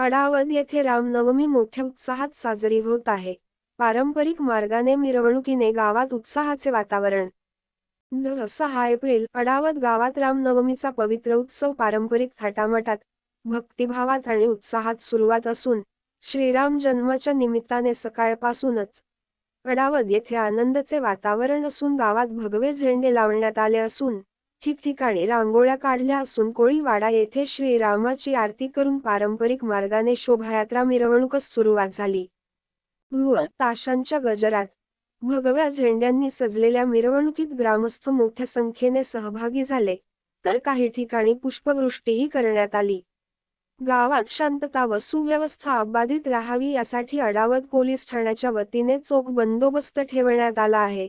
अडावद येथे रामनवमी मोठ्या उत्साहात साजरी होत आहे. पारंपरिक मार्गाने मिरवणुकीने गावात उत्साहाचे वातावरण. सहा एप्रिल अडावत गावात रामनवमीचा पवित्र उत्सव पारंपरिक थाटामाटात भक्तिभावात आणि उत्साहात सुरुवात असून श्रीराम जन्माच्या निमित्ताने सकाळपासूनच. अडावत येथे आनंदाचे वातावरण असून गावात भगवे झेंडे लावण्यात आले असून ठिकठिकाणी रांगोळ्या काढल्या असून कोळीवाडा येथे श्रीरामाची आरती करून पारंपरिक मार्गाने शोभायात्रा मिरवणूकच सुरुवात झाली. व ताशांच्या गजरात भगव्या झेंड्यांनी सजलेल्या मिरवणुकीत ग्रामस्थ मोठ्या संख्येने सहभागी झाले तर काही ठिकाणी पुष्पवृष्टीही करण्यात आली. गावात शांतता व सुव्यवस्था अबाधित राहावी यासाठी अडावत पोलीस ठाण्याच्या वतीने चोख बंदोबस्त ठेवण्यात आला आहे.